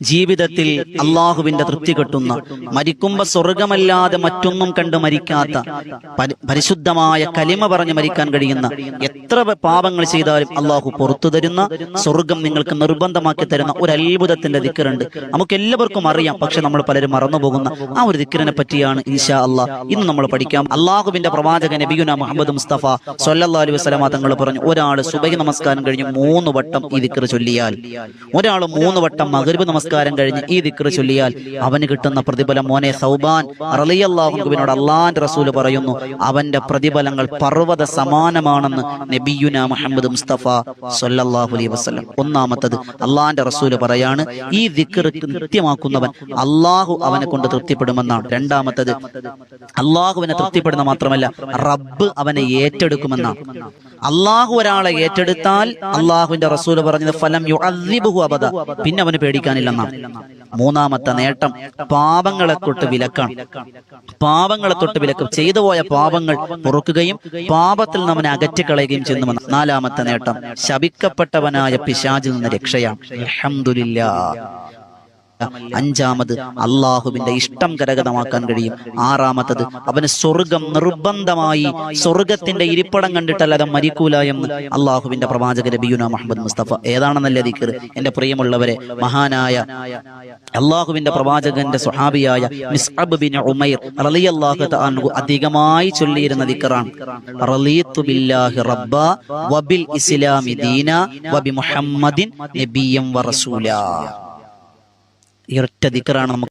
ജീവിതത്തിൽ അള്ളാഹുവിന്റെ തൃപ്തി കിട്ടുന്ന മരിക്കുമ്പോ സ്വർഗമല്ലാതെ മറ്റൊന്നും കണ്ട് മരിക്കാത്ത പരിശുദ്ധമായ കലിമ പറഞ്ഞ് മരിക്കാൻ കഴിയുന്ന എത്ര പാപങ്ങൾ ചെയ്താലും അള്ളാഹു പുറത്തു തരുന്ന സ്വർഗം നിങ്ങൾക്ക് നിർബന്ധമാക്കി തരുന്ന ഒരു അത്ഭുതത്തിന്റെ ദിക്കറുണ്ട്. നമുക്ക് എല്ലാവർക്കും അറിയാം പക്ഷെ നമ്മൾ പലരും മറന്നുപോകുന്ന ആ ഒരു ദിക്കറിനെ പറ്റിയാണ് ഇൻഷാ അള്ളാഹ് ഇന്ന് നമ്മൾ പഠിക്കാം. അള്ളാഹുവിന്റെ പ്രവാചകൻ നബിയുന മുഹമ്മദ് മുസ്തഫ സൊല്ലാ അലൈഹി വസല്ലമ തങ്ങൾ പറഞ്ഞു ഒരാൾ സുബൈ നമസ്കാരം കഴിഞ്ഞ് മൂന്ന് വട്ടം ഈ ദിക്കർ ചൊല്ലിയാൽ ഒരാൾ മൂന്ന് വട്ടം മകരുവ് നമസ്കാരം കഴിഞ്ഞ് ഈ ദിക്ർ ചൊല്ലിയാൽ അവന് കിട്ടുന്ന പ്രതിഫലം മോനെ സൗബാൻ റളിയല്ലാഹുവിനോട് അള്ളാന്റെ റസൂൽ പറയുന്നു. അവന്റെ പ്രതിഫലങ്ങൾ പർവത സമാനമാണെന്ന് നബിയുന മുഹമ്മദ് മുസ്തഫ സല്ലല്ലാഹു അലൈഹി വസല്ലം. ഒന്നാമത്തത് അള്ളാന്റെ റസൂൽ പറയാണ് ഈ ദിക്ർ കൃത്യമാക്കുന്നവൻ അള്ളാഹു അവനെ കൊണ്ട് തൃപ്തിപ്പെടുമെന്നാണ്. രണ്ടാമത്തത് അള്ളാഹുവിനെ തൃപ്തിപ്പെടുന്ന മാത്രമല്ല റബ്ബ് അവനെ ഏറ്റെടുക്കുമെന്നാണ്. അള്ളാഹു ഒരാളെ ഏറ്റെടുത്താൽ അള്ളാഹുവിന്റെ റസൂൽ പറഞ്ഞത് ഫലം അബദ. പിന്നെ അവന് പേടിക്കാനില്ലെന്നാണ് മൂന്നാമത്തെ നേട്ടം പാപങ്ങളെ തൊട്ട് വിലക്കാണ്. പാപങ്ങളെ തൊട്ട് വിലക്കും ചെയ്തു പോയ പാപങ്ങൾ പൊറുക്കുകയും പാപത്തിൽ നമ്മെ അകറ്റിക്കളയുകയും ചെയ്യുന്നു നാലാമത്തെ നേട്ടം ശപിക്കപ്പെട്ടവനായ പിശാചിൽ നിന്ന് രക്ഷയാണ്. അൽഹംദുലില്ലാ അഞ്ചാമത് അള്ളാഹുവിന്റെ ഇഷ്ടം കരഗതമാക്കാൻ കഴിയും. ആറാമത്തത് അവന് സ്വർഗം നിർബന്ധമായി സ്വർഗത്തിന്റെ ഇരിപ്പിടം കണ്ടിട്ടല്ലാതെ മരിക്കൂല എന്ന് അള്ളാഹുവിന്റെ പ്രവാചക നബിയുന മുഹമ്മദ് മുസ്തഫ. ഏതാണെന്നല്ലേ ദിക്കർ എന്റെ പ്രിയമുള്ളവരെ മഹാനായ അള്ളാഹുവിന്റെ പ്രവാചകന്റെ സ്വഹാബിയായ മിസ്അബ് ബിൻ ഉമൈർ റളിയല്ലാഹു തആല അധികമായി ചൊല്ലിയിരുന്ന ദിക്കറാണ് ബില്ലാഹി റബ്ബ വബിൽ ഇസ്ലാമി ദീന വബി മുഹമ്മദിൻ നബിയം വറസൂല ഈ ഒറ്റ ദിക്കറാണ് നമുക്ക്